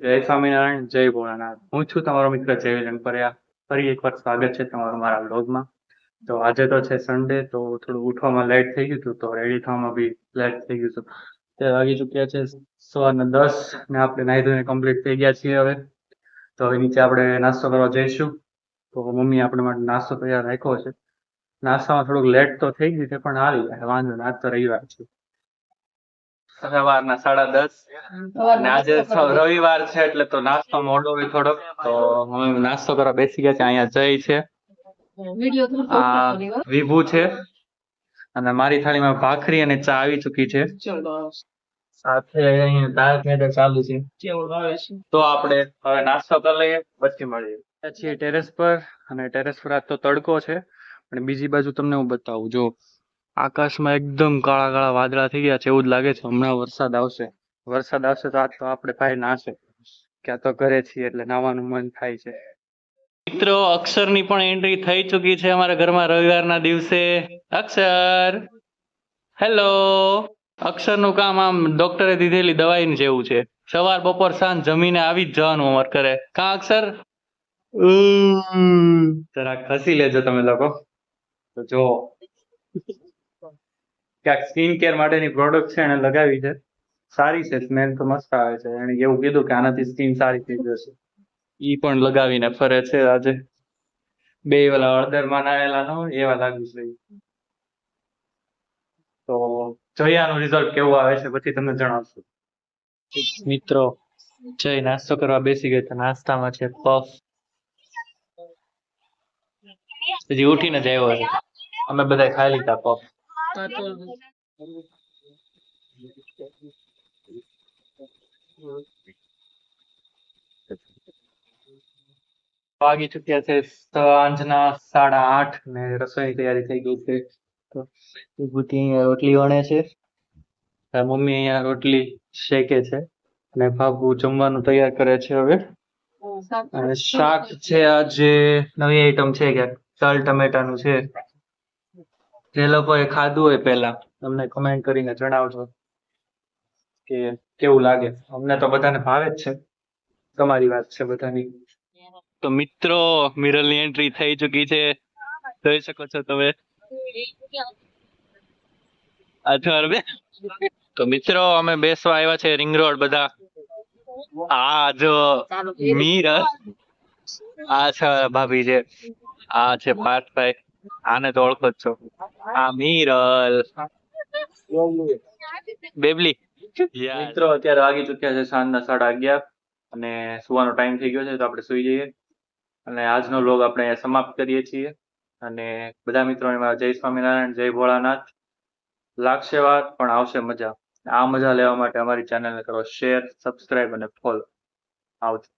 જય સ્વામિનારાયણ, જય ભોળાનાથ. હું છું તમારો મિત્ર જયવીર પરયા ફરી એકવાર સ્વાગત છે તમારું મારા બ્લોગમાં તો આજે તો છે સન્ડે તો થોડું ઉઠવામાં લેટ થઈ ગયું હતું, તો રેડી થવામાં બી લેટ થઈ ગયું હતું. તે વાગી ચૂક્યા છે સવારના દસ ને આપણે નાહી ધોઈને કમ્પ્લીટ થઈ ગયા છીએ હવે. તો હવે નીચે આપણે નાસ્તો કરવા જઈશું. તો મમ્મી આપણે માટે નાસ્તો તૈયાર રાખ્યો છે. નાસ્તામાં થોડુંક લેટ તો થઈ ગયું છે, પણ આવી વાંધો નાસ્તો રવિવાર છે. સવારના સાડા દસ. અને આજે રવિવાર છે એટલે તો નાસ્તો મોડો હોય થોડોક. તો અમે નાસ્તો કરવા બેસી ગયા છે અહીંયા જય છે. આ વિભુ છે. અને મારી થાળીમાં ભાખરી અને ચા આવી ચૂકી છે. સાથે અહીંયા દાળ મેદર ચાલુ છે. તો આપણે હવે નાસ્તો કરી લઈએ પછી મળીએ. પછી છીએ ટેરેસ પર અને ટેરેસ પર આ તો તડકો છે. અને બીજી બાજુ તમને હું બતાવું જો આકાશમાં એકદમ કાળા કાળા વાદળા થઈ ગયા છે, એવું જ લાગે છે. હમણાં વરસાદ આવશે. વરસાદ આવશે તો આજ તો આપણે ભાઈ નાશે. ક્યાં તો ઘરે છીએ એટલે નાવાનું મન થાય છે. મિત્રો, અક્ષરની પણ એન્ટ્રી થઈ ચૂકી છે અમારા ઘરમાં રવિવારના દિવસે. અક્ષર! હેલો અક્ષરનું કામ આમ ડોક્ટરે દીધેલી દવાઈ જેવું છે. સવાર, બપોર, સાંજ જમીને આવી જ જવાનું અમર કરે કા અક્ષર? જરાક હસી લેજો તમે લોકો. તો જો ક્યાંક સ્કિન કેર માટેની પ્રોડક્ટ છે એને લગાવી છે. સારી છે, સ્મેલ તો મસ્ત આવે છે. એને એવું કીધું કે આનાથી સ્કિન સારી થઈ જશે. ઈ પણ લગાવીને ફરે છે આજે. બે ઓલા હળદરમાં નાયેલા ન હોય, એવા લાગુ છે તો જોઈએ આનું રિઝલ્ટ કેવું આવે છે પછી તમને જણાવશું. મિત્રો, જય નાસ્તો કરવા બેસી ગયો તો નાસ્તામાં છે પફ હજી ઉઠીને જ આવ્યો અમે બધા ખાઈ લીધા પફ વાગી ચુક્યા છે સાંજના સાડા આઠ ને રસોઈની તૈયારી થઈ ગઈ છે. તો વિભૂતિ અહીંયા રોટલી વણે છે. મમ્મી અહીંયા રોટલી શેકે છે અને બાબુ જમવાનું તૈયાર કરે છે હવે. અને શાક છે આજે નવી આઈટમ છે ક્યાંક તલ ટમેટાનું છે. જે લોકોએ ખાધું હોય પહેલા તમને કમેન્ટ કરીને જણાવજો કે કેવું લાગે. અમને તો બધાને ભાવે જ છે. તમારી વાત છે બધાની. તો મિત્રો મિરલની એન્ટ્રી થઈ ચૂકી છે. જોઈ શકો છો તમે. અથવા બે. તો મિત્રો અમે બેસવા આવ્યા છે રિંગ રોડ બધા. આ જો મીર આ છે ભાભી છે આ છે પાર્થભાઈ. આને તો ઓળખો જ છો. આ મીરલ બેબલી મિત્રો, અત્યારે વાગી ચુક્યા છે સાંજના સાડા અગિયાર અને સુવાનો ટાઈમ થઈ ગયો છે, તો આપણે સુઈ જઈએ. અને આજનો લોગ આપણે સમાપ્ત કરીએ છીએ. અને બધા મિત્રોને મારા જય સ્વામિનારાયણ, જય ભોળાનાથ. લાગશે વાત, પણ આવશે મજા. આ મજા લેવા માટે અમારી ચેનલને કરો શેર સબસ્ક્રાઇબ અને ફોલો આવજો.